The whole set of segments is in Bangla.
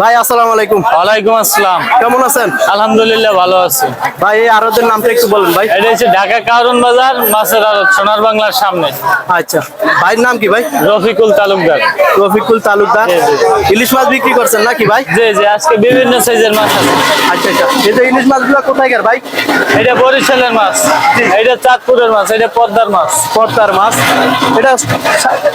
ভাই আসসালামু আলাইকুম। ওয়ালাইকুম আসসালাম। কেমন আছেন? আলহামদুলিল্লাহ ভালো আছি। ভাই এই আরতের নামটা একটু বলেন ভাই। এটা হচ্ছে ঢাকা কারণ বাজার মাছের আড়ত সোনার বাংলার সামনে। আচ্ছা ভাইয়ের নাম কি ভাই? রফিকুল তালুকদার। রফিকুল তালুকদার। ইলিশ মাছ বিক্রি করছেন নাকি ভাই? জি জি আজকে বিভিন্ন সাইজের মাছ আছে। আচ্ছা আচ্ছা। যে ইলিশ মাছগুলো কোথায় গের ভাই? এটা বরিশালের মাছ। এটা চাঁদপুরের মাছ এটা পদ্মার মাছ। পর্দার মাছ। এটা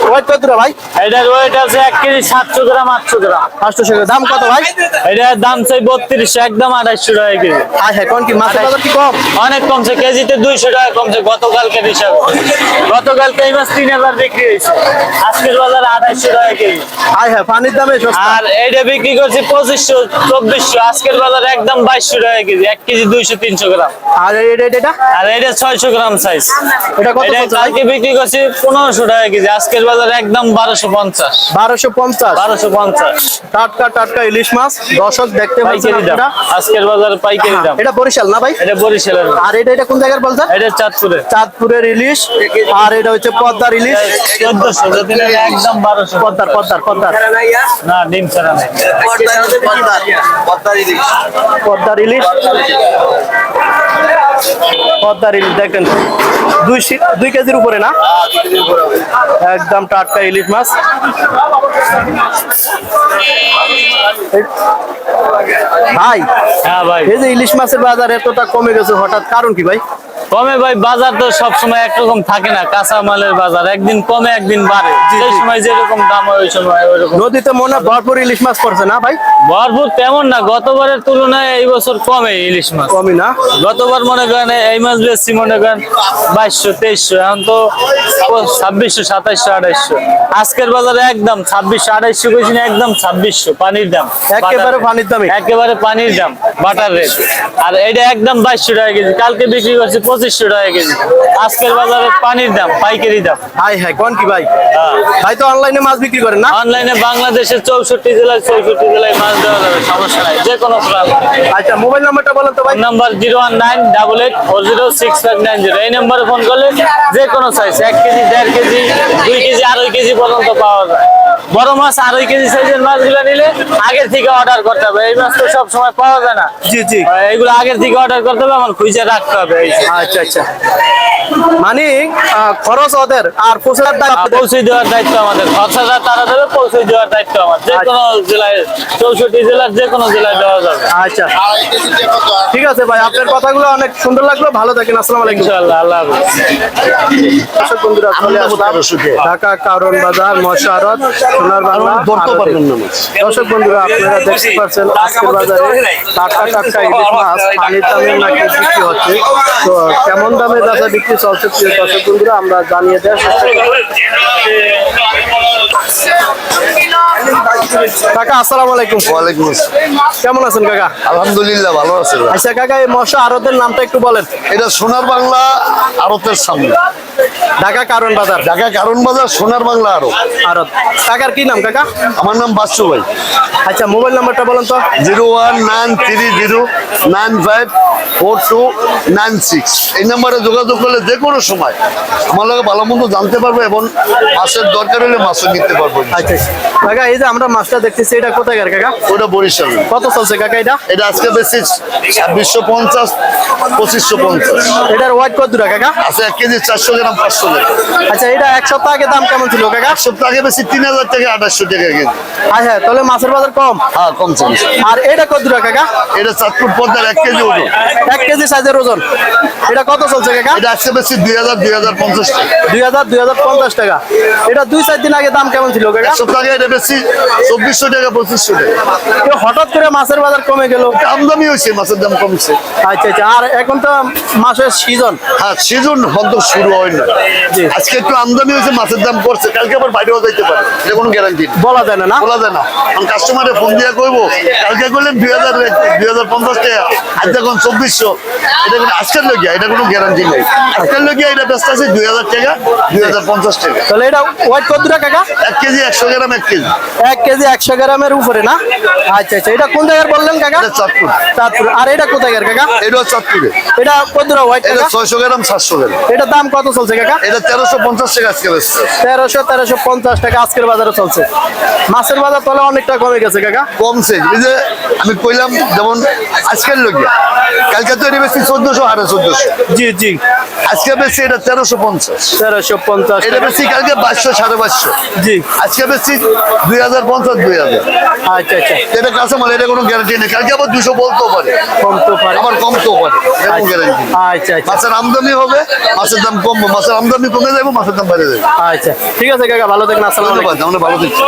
ওয়েট কত ভাই? এটার ওয়েট আছে এক কেজি সাতশো গ্রাম আটশো গ্রাম। পাঁচশো দাম কত ভাই? এটার দাম চাই বত্রিশশো একদম আড়াইশো টাকা আয় হ্যাঁ কোন কি মাছের বাজার কি কম? অনেক কমছে কেজিতে দুইশো টাকা কমছে গতকালকের হিসাবে। গতকালকে এই মাছ তিন হাজার বিক্রি হয়েছে। আজকের বাজারে আড়াইশো টাকা কেজি। আয় হ্যাঁ পানির দামে আর এইটা বিক্রি করছি পঁচিশশো চব্বিশশো আজকের বাজারে একদম বাইশশো টাকা কেজি এক কেজি দুইশো তিনশো গ্রাম। আর এটা? আর ছয়শো গ্রাম সাইজ এটা? কালকে বিক্রি করছি পনেরোশো টাকা কেজি আজকের বাজারে একদম বারোশো পঞ্চাশ। বারোশো পঞ্চাশ। বারোশো পঞ্চাশ। টাটকা টাটকা ইলিশ মাছ। দর্শক দেখতে পাচ্ছেন পাইকারি দাম। আপনারা। আজকের বাজারে পাইকারি দাম। এটা বরিশাল না ভাই? এটা বরিশালের আর এটা এটা কোন জায়গার বলছেন? এটা চাঁদপুরে। চাঁদপুরের ইলিশ। আর এটা হচ্ছে পদ্মার ইলিশ। চোদ্দশো একদম বারোশো। পদ্মার পদ্মার পদ্মার। না ডিম ছাড়া নেই। পদ্মার ইলিশ। পদ্মার ইলিশ। দেখেন দুই শীত দুই কেজির উপরে না? একদম টাটকা ইলিশ মাছ। ভাই হ্যাঁ ভাই। এই যে ইলিশ মাছের বাজার এতটা কমে গেছে হঠাৎ কারণ কি ভাই? কমে ভাই বাজার তো সবসময় একরকম থাকে না কাঁচা মালের বাজার একদিন কমে একদিন বাড়ে। যে সময় যেরকম দাম হয় ওই সময় ওইরকম। নদীতে মনে হয় ভরপুর ইলিশ মাছ পড়ছে না ভাই? ভরপুর তেমন না গতবারের তুলনায় এই বছর কমে ইলিশ মাছ। কমে না? গতবার মনে করেন এই মাছ বেশি মনে করেন বাইশশো তেইশশো এখন তো ছাব্বিশশো সাতাইশশো আঠাইশশো আজকের বাজারে একদম ছাব্বিশশো আঠাইশশো কইছি না একদম ছাব্বিশশো পানির দাম। একেবারে পানির দামে একেবারে পানির দাম বাটার রেট। আর এটা একদম বাইশশো টাকা কেজি কালকে বিক্রি করছি পঁচিশশো টাকা কেজি। আজকের বাজারে পানির দাম পাইকারি দাম। হাই হাই কোন কি ভাই? হ্যাঁ। ভাই তো অনলাইনে মাছ বিক্রি করেন না? অনলাইনে বাংলাদেশের চৌষট্টি জেলায় চৌষট্টি জেলায় মাছ দেওয়া যাবে সমস্যা নাই যে কোনো আচ্ছা মোবাইল নাম্বারটা বলেন তো ভাই। Number zero one nine double eight four zero six five nine zero এই নাম্বারে ফোন করলে যে কোনো সাইজ এক কেজি দেড় কেজি দুই কেজি আড়াই কেজি পর্যন্ত পাওয়া যায়। বড় মাছ আর ওই কেজি সাইজের মাছগুলো নিলে আগের থেকে অর্ডার করতে হবে। এই মাছ তো সব সময় পাওয়া যায় না। জি জি। এইগুলো আগের থেকে অর্ডার করতে হবে আমার খুঁজে রাখতে হবে। এই আচ্ছা আচ্ছা। মানে খরচ ওদের আর দাম আপনাদের। পৌঁছে দেওয়ার দায়িত্ব আমাদের। খরচাটা তারা দেবে পৌঁছে দেওয়ার দায়িত্ব আমার। যে কোনো জেলায় চৌষট্টি জেলার যে কোনো জেলায় দেওয়া যাবে। আচ্ছা। ঠিক আছে ভাই আপনার কথাগুলো অনেক সুন্দর লাগল। ভালো থাকেন আসসালামু আলাইকুম। ইনশাল্লাহ আল্লাহ হাফেজ। দর্শক বন্ধুরা ঢাকা কারণ বাজার মশারত। সোনার বাংলা। দর্শক বন্ধুরা আপনারা দেখতে পাচ্ছেন আজকের বাজারে টাটকা টাটকা ইলিশ মাছ পানির দামে নাকি বিক্রি হচ্ছে। তো কেমন দামে দাদা বিক্রি চলছে প্রিয় দর্শক বন্ধুরা আমরা জানিয়ে দেওয়ার কাকা আসসালামু আলাইকুম। ওয়ালাইকুম কেমন আছেন কাকা? আলহামদুলিল্লাহ ভালো আছে আচ্ছা কাকা এই মশা আড়তের নামটা একটু বলেন। এটা সোনার বাংলা আড়তের সামনে। ঢাকা কারণ বাজার। ঢাকা কারণ বাজার সোনার বাংলা আরও। আড়ত কাকার কি নাম কাকা? আমার নাম বাচ্চু ভাই। আচ্ছা মোবাইল নাম্বারটা বলেন তো। Zero one nine three zero nine five four two nine six. এই নাম্বারে যোগাযোগ করলে যে কোনো সময় আমার লোক ভালো মন্দ জানতে পারবে এবং মাছের দরকার হলে মাছও নিতে পারব আচ্ছা কাকা এই যে আমরা মাছটা দেখতেছি এটা কোথায় কাকা? ওটা বরিশাল। কত চলছে কাকা এটা? এটা আজকে বেশি ছাব্বিশশো পঞ্চাশ পঁচিশশো পঞ্চাশ। এটার ওয়াইট কত কাকা? আছে এক কেজি চারশো গ্রাম। পাঁচশো আচ্ছা এটা এক সপ্তাহ আগে দাম কেমন ছিল কাকা? এক সপ্তাহ আগে বেশি তিন হাজার থেকে আঠাশশো টাকা কেজি। আচ্ছা তাহলে মাছের বাজার কম? হ্যাঁ কম চলছে আর এটা কত দূর কাকা? এটা চাঁদপুর পদ্মার এক কেজি ওজন। এক কেজি সাইজের ওজন। এটা কত চলছে কাকা? এটা আজকে বেশি দুই হাজার দুই হাজার পঞ্চাশ টাকা। দুই হাজার দুই হাজার পঞ্চাশ টাকা। এটা দুই চার দিন আগে দাম কেমন ছিল কাকা? সপ্তাহ আগে এটা বেশি চব্বিশশো টাকা পঁচিশশো টাকা। হঠাৎ করে মাছের বাজার কমে গেল? আমদামি হয়েছে মাছের দাম কমছে। আচ্ছা আচ্ছা আর এখন তো মাছের সিজন হ্যাঁ সিজন হয়তো শুরু হয় না। আজকে একটু আমদামি হয়েছে মাছের দাম পড়ছে কালকে আবার বাইরেও যাইতে পারে। এটা কোনো গ্যারান্টি বলা যায় না বলা যায় না। কারণ কাস্টমারে ফোন দিয়ে কইবো কালকে করলেন দুই হাজার দুই হাজার পঞ্চাশ টাকা আজ এখন চব্বিশশো। এটা কোনো আজকের লগিয়া এটা কোনো গ্যারান্টি নেই। আজকের লগিয়া এটা ব্যস্ত আছে দুই হাজার টাকা দুই হাজার পঞ্চাশ টাকা। তাহলে এটা ওয়াইট কত কাকা? এক কেজি একশো গ্রাম এক কেজি। এক কেজি একশো গ্রামের উপরে না? আচ্ছা আচ্ছা। এটা কোন জায়গার বললেন কাকা? এটা চাঁদপুর। চাঁদপুর। আর এটা কোথায় কাকা? এটাও চাঁদপুরে। এটা কত হোয়াইট এটা ছয়শো গ্রাম সাতশো গ্রাম। এটা দাম কত চলছে কাকা? এটা তেরোশো পঞ্চাশ টাকা আজকে তেরোশো তেরোশো পঞ্চাশ টাকা আজকের বাজারে চলছে। মাছের বাজার তাহলে অনেকটা কমে গেছে কাকা। কমছে। এই যে আমি কইলাম যেমন আজকের লোকে কালকে তো এটা বেশি চোদ্দশো হারে চোদ্দশো। জি জি। আজকে বেশি এটা তেরোশো পঞ্চাশ। তেরোশো পঞ্চাশ এটা বেশি কালকে বাইশশো সাড়ে বাইশশো। জি। আজকে বেশি দুই হাজার পঞ্চাশ দুই হাজার। আচ্ছা আচ্ছা। এটা কাঁচা মাল এটা কোনো গ্যারান্টি নেই। কালকে আবার দুশো বলতেও পারে। কমতে পারে। আবার কমতেও পারে। এরকম গ্যারান্টি আচ্ছা আচ্ছা। মাছের আমদানি হবে মাছের দাম কমবে মাছের আমদানি কমে যাবে মাছের দাম বেড়ে যাবে আচ্ছা ঠিক আছে কাকা ভালো থাকেন আসসালাম ধন্যবাদ আমরা ভালো থাকছি